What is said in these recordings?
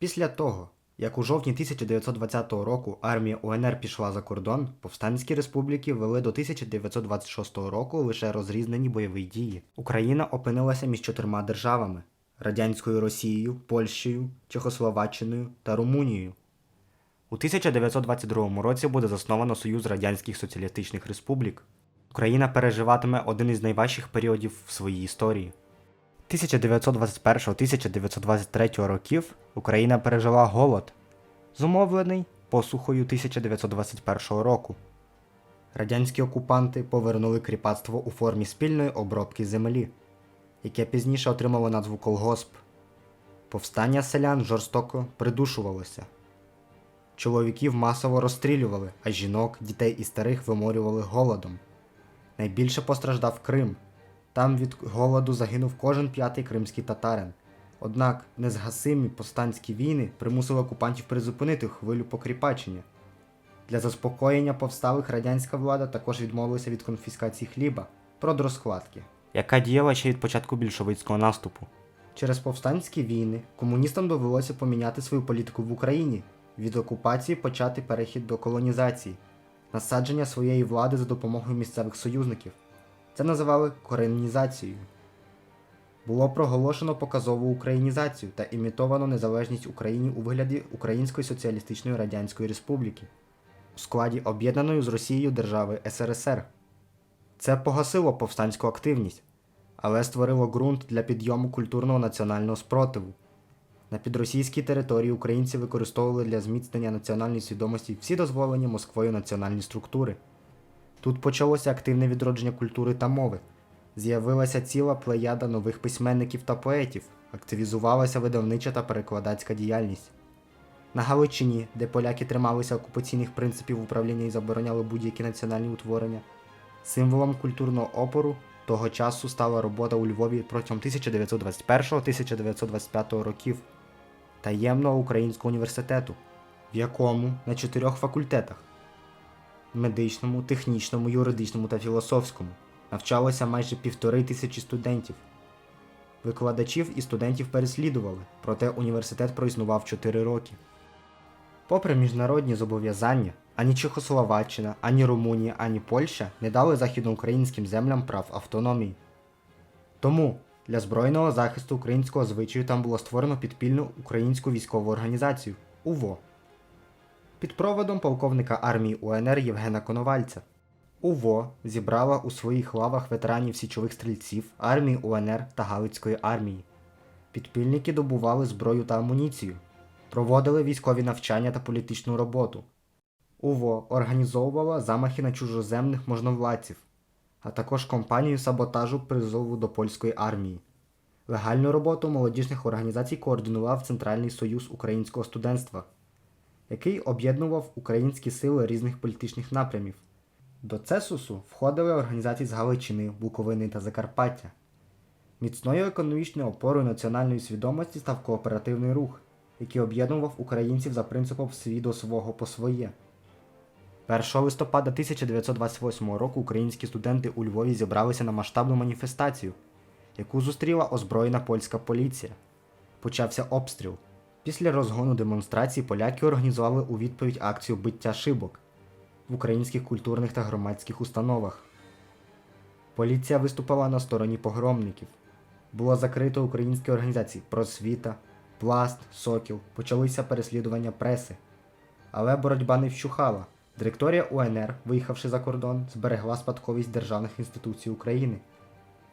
Після того, як у жовтні 1920 року армія УНР пішла за кордон, повстанські республіки вели до 1926 року лише розрізнені бойові дії. Україна опинилася між чотирма державами: радянською Росією, Польщею, Чехословаччиною та Румунією. У 1922 році буде засновано Союз Радянських Соціалістичних Республік. Україна переживатиме один із найважчих періодів в своїй історії. 1921-1923 років Україна пережила голод, зумовлений посухою 1921 року. Радянські окупанти повернули кріпацтво у формі спільної обробки землі, яке пізніше отримало назву колгосп. Повстання селян жорстоко придушувалося. Чоловіків масово розстрілювали, а жінок, дітей і старих виморювали голодом. Найбільше постраждав Крим. Там від голоду загинув кожен п'ятий кримський татарин. Однак незгасимі повстанські війни примусили окупантів призупинити хвилю покріпачення. Для заспокоєння повсталих радянська влада також відмовилася від конфіскації хліба, продрозкладки, яка діяла ще від початку більшовицького наступу. Через повстанські війни комуністам довелося поміняти свою політику в Україні, від окупації почати перехід до колонізації, насадження своєї влади за допомогою місцевих союзників. Це називали коренізацією. Було проголошено показову українізацію та імітовано незалежність Україні у вигляді Української Соціалістичної Радянської Республіки у складі об'єднаної з Росією держави СРСР. Це погасило повстанську активність, але створило ґрунт для підйому культурного національного спротиву. На підросійській території українці використовували для зміцнення національної свідомості всі дозволені Москвою національні структури. Тут почалося активне відродження культури та мови. З'явилася ціла плеяда нових письменників та поетів, активізувалася видавнича та перекладацька діяльність. На Галичині, де поляки трималися окупаційних принципів управління і забороняли будь-які національні утворення, символом культурного опору того часу стала робота у Львові протягом 1921-1925 років таємного українського університету, в якому на чотирьох факультетах медичному, технічному, юридичному та філософському навчалося майже півтори тисячі студентів. Викладачів і студентів переслідували, проте університет проіснував 4 роки. Попри міжнародні зобов'язання, ані Чехословаччина, ані Румунія, ані Польща не дали західноукраїнським землям прав автономії. Тому для збройного захисту українського звичаю там було створено підпільну українську військову організацію УВО під проводом полковника армії УНР Євгена Коновальця. УВО зібрала у своїх лавах ветеранів січових стрільців, армії УНР та Галицької армії. Підпільники добували зброю та амуніцію, проводили військові навчання та політичну роботу. УВО організовувала замахи на чужоземних можновладців, а також кампанію саботажу призову до польської армії. Легальну роботу молодіжних організацій координував Центральний союз українського студентства, який об'єднував українські сили різних політичних напрямів. До Цесусу входили організації з Галичини, Буковини та Закарпаття. Міцною економічною опорою національної свідомості став кооперативний рух, який об'єднував українців за принципом свій до свого по своє. 1 листопада 1928 року українські студенти у Львові зібралися на масштабну маніфестацію, яку зустріла озброєна польська поліція. Почався обстріл. Після розгону демонстрацій поляки організували у відповідь акцію биття шибок в українських культурних та громадських установах. Поліція виступала на стороні погромників. Було закрито українські організації Просвіта, Пласт, Сокіл, почалися переслідування преси. Але боротьба не вщухала. Директорія УНР, виїхавши за кордон, зберегла спадковість державних інституцій України.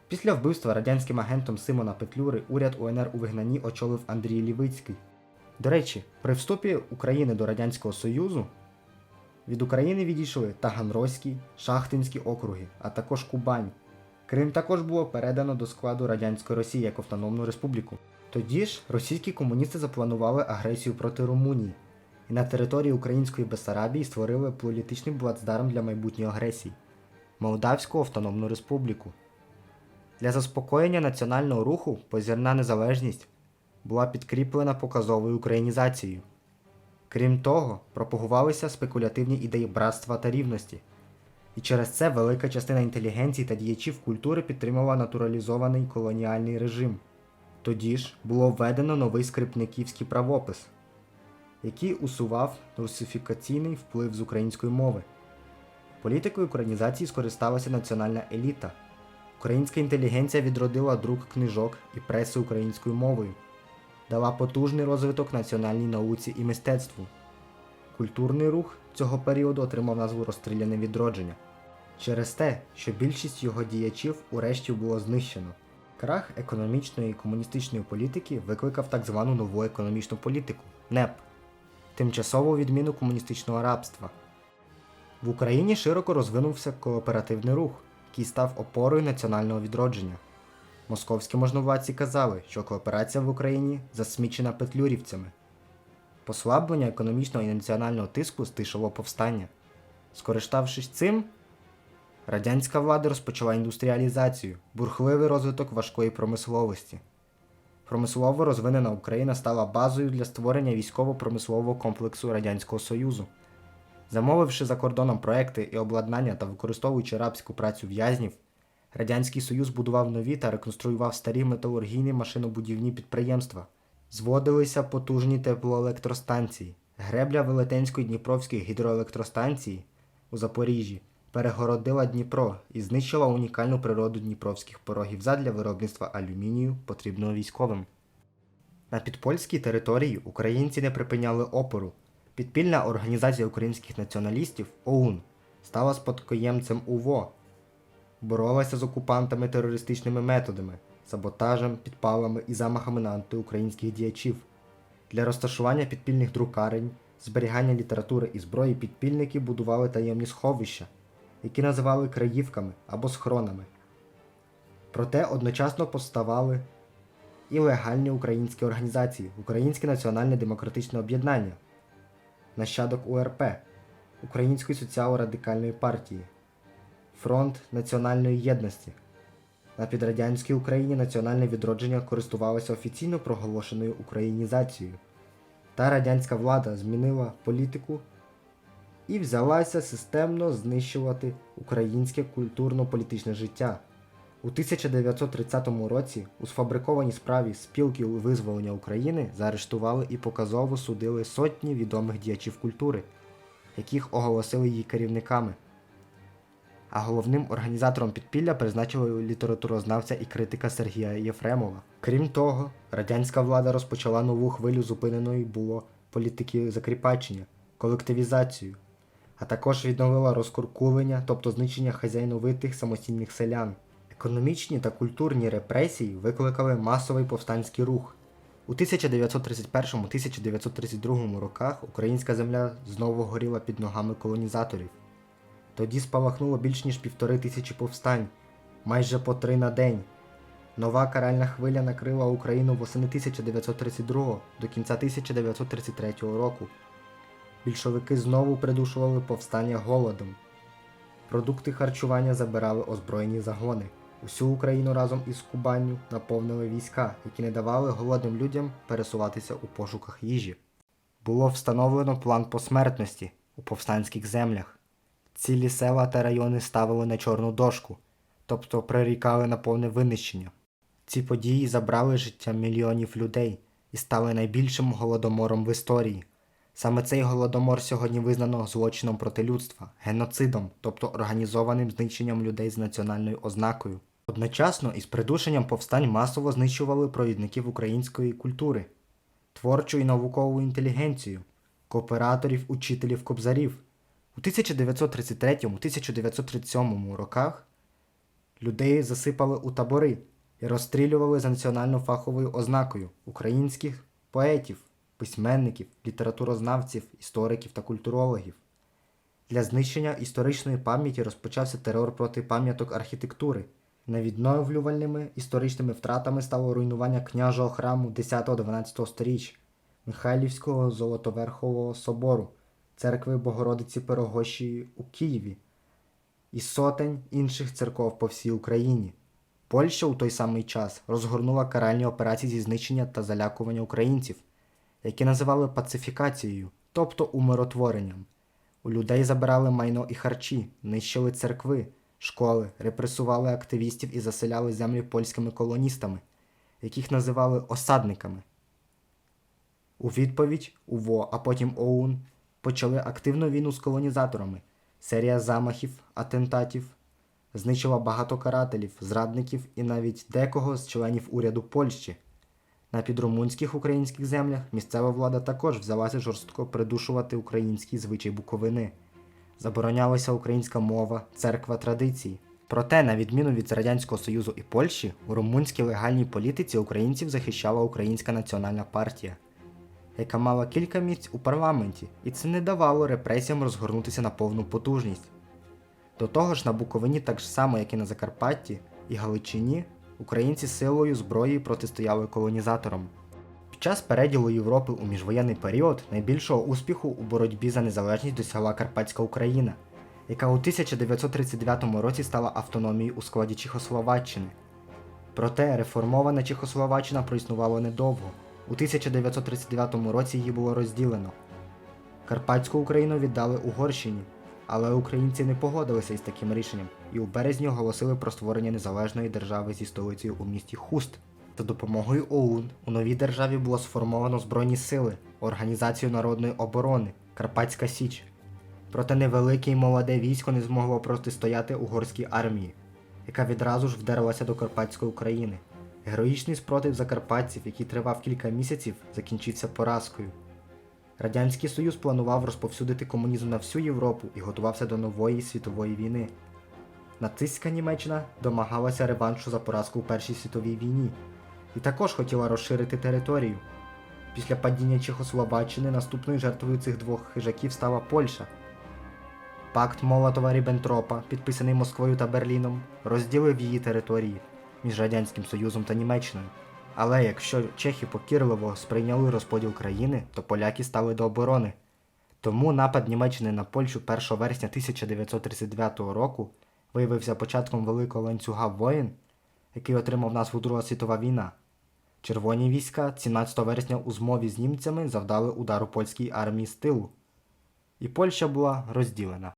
Після вбивства радянським агентом Симона Петлюри уряд УНР у вигнанні очолив Андрій Лівицький. До речі, при вступі України до Радянського Союзу від України відійшли Таганрозький, Шахтинські округи, а також Кубань. Крим також було передано до складу Радянської Росії як автономну республіку. Тоді ж російські комуністи запланували агресію проти Румунії і на території Української Бесарабії створили політичний плацдарм для майбутньої агресії Молдавську автономну республіку. Для заспокоєння національного руху позірна незалежність була підкріплена показовою українізацією. Крім того, пропагувалися спекулятивні ідеї братства та рівності, і через це велика частина інтелігенції та діячів культури підтримувала натуралізований колоніальний режим. Тоді ж було введено новий скрипниківський правопис, який усував русифікаційний вплив з української мови. Політикою українізації скористалася національна еліта. Українська інтелігенція відродила друк книжок і преси українською мовою, дала потужний розвиток національній науці і мистецтву. Культурний рух цього періоду отримав назву Розстріляне відродження через те, що більшість його діячів урешті було знищено. Крах економічної і комуністичної політики викликав так звану нову економічну політику НЕП тимчасову відміну комуністичного рабства. В Україні широко розвинувся кооперативний рух, який став опорою національного відродження. Московські можновладці казали, що кооперація в Україні засмічена петлюрівцями. Послаблення економічного і національного тиску стишило повстання. Скориставшись цим, радянська влада розпочала індустріалізацію, бурхливий розвиток важкої промисловості. Промислово розвинена Україна стала базою для створення військово-промислового комплексу Радянського Союзу. Замовивши за кордоном проекти і обладнання та використовуючи рабську працю в'язнів, Радянський Союз будував нові та реконструював старі металургійні машинобудівні підприємства. Зводилися потужні теплоелектростанції. Гребля Велетенської Дніпровської гідроелектростанції у Запоріжжі перегородила Дніпро і знищила унікальну природу дніпровських порогів задля виробництва алюмінію, потрібного військовим. На підпольській території українці не припиняли опору. Підпільна організація українських націоналістів ОУН стала спадкоємцем УВО, боролася з окупантами терористичними методами, саботажем, підпалами і замахами на антиукраїнських діячів. Для розташування підпільних друкарень, зберігання літератури і зброї підпільники будували таємні сховища, які називали краївками або схронами. Проте одночасно поставали і легальні українські організації Українське Національне Демократичне Об'єднання, нащадок УРП, Української соціал-радикальної партії, Фронт Національної єдності. На підрадянській Україні національне відродження користувалося офіційно проголошеною українізацією, та радянська влада змінила політику і взялася системно знищувати українське культурно-політичне життя. У 1930 році у сфабрикованій справі спілки визволення України заарештували і показово судили сотні відомих діячів культури, яких оголосили її керівниками. А головним організатором підпілля призначили літературознавця і критика Сергія Єфремова. Крім того, радянська влада розпочала нову хвилю зупиненої було політики закріпачення, колективізацію, а також відновила розкуркулення, тобто знищення хазяйновитих самостійних селян. Економічні та культурні репресії викликали масовий повстанський рух. У 1931-1932 роках українська земля знову горіла під ногами колонізаторів. Тоді спалахнуло більш ніж півтори тисячі повстань, майже по три на день. Нова каральна хвиля накрила Україну восени 1932 до кінця 1933 року. Більшовики знову придушували повстання голодом. Продукти харчування забирали озброєні загони. Усю Україну разом із Кубанню наповнили війська, які не давали голодним людям пересуватися у пошуках їжі. Було встановлено план посмертності у повстанських землях. Цілі села та райони ставили на чорну дошку, тобто прирікали на повне винищення. Ці події забрали життя мільйонів людей і стали найбільшим голодомором в історії. Саме цей голодомор сьогодні визнано злочином проти людства, геноцидом, тобто організованим знищенням людей з національною ознакою. Одночасно із придушенням повстань масово знищували провідників української культури, творчу і наукову інтелігенцію, кооператорів, учителів, кобзарів. У 1933-1937 роках людей засипали у табори і розстрілювали за національно-фаховою ознакою українських поетів, письменників, літературознавців, істориків та культурологів. Для знищення історичної пам'яті розпочався терор проти пам'яток архітектури. Невідновлювальними історичними втратами стало руйнування княжого храму 10-12 сторіч, Михайлівського Золотоверхового собору, церкви Богородиці Пирогощії у Києві і сотень інших церков по всій Україні. Польща у той самий час розгорнула каральні операції зі знищення та залякування українців, які називали пацифікацією, тобто умиротворенням. У людей забирали майно і харчі, нищили церкви, школи, репресували активістів і заселяли землі польськими колоністами, яких називали осадниками. У відповідь УВО, а потім ОУН почали активну війну з колонізаторами. Серія замахів, атентатів знищила багато карателів, зрадників і навіть декого з членів уряду Польщі. На підрумунських українських землях місцева влада також взялася жорстко придушувати український звичай Буковини. Заборонялася українська мова, церква, традиції. Проте, на відміну від Радянського Союзу і Польщі, у румунській легальній політиці українців захищала Українська національна партія, яка мала кілька місць у парламенті, і це не давало репресіям розгорнутися на повну потужність. До того ж, на Буковині, так само, як і на Закарпатті і Галичині, українці силою зброї протистояли колонізаторам. Під час переділу Європи у міжвоєнний період найбільшого успіху у боротьбі за незалежність досягла Карпатська Україна, яка у 1939 році стала автономією у складі Чехословаччини. Проте реформована Чехословаччина проіснувала недовго. У 1939 році її було розділено. Карпатську Україну віддали Угорщині, але українці не погодилися із таким рішенням і у березні оголосили про створення незалежної держави зі столицею у місті Хуст. За допомогою ОУН у новій державі було сформовано Збройні сили, Організацію народної оборони, Карпатська Січ. Проте невелике й молоде військо не змогло протистояти угорській армії, яка відразу ж вдерлася до Карпатської України. Героїчний спротив закарпатців, який тривав кілька місяців, закінчився поразкою. Радянський Союз планував розповсюдити комунізм на всю Європу і готувався до нової світової війни. Нацистська Німеччина домагалася реваншу за поразку у Першій світовій війні і також хотіла розширити територію. Після падіння Чехословаччини наступною жертвою цих двох хижаків стала Польща. Пакт Молотова Ріббентропа, підписаний Москвою та Берліном, розділив її території між Радянським Союзом та Німеччиною. Але якщо чехи покірливо сприйняли розподіл країни, то поляки стали до оборони. Тому напад Німеччини на Польщу 1 вересня 1939 року виявився початком великого ланцюга воєн, який отримав назву Друга світова війна. Червоні війська 17 вересня у змові з німцями завдали удару польській армії з тилу, і Польща була розділена.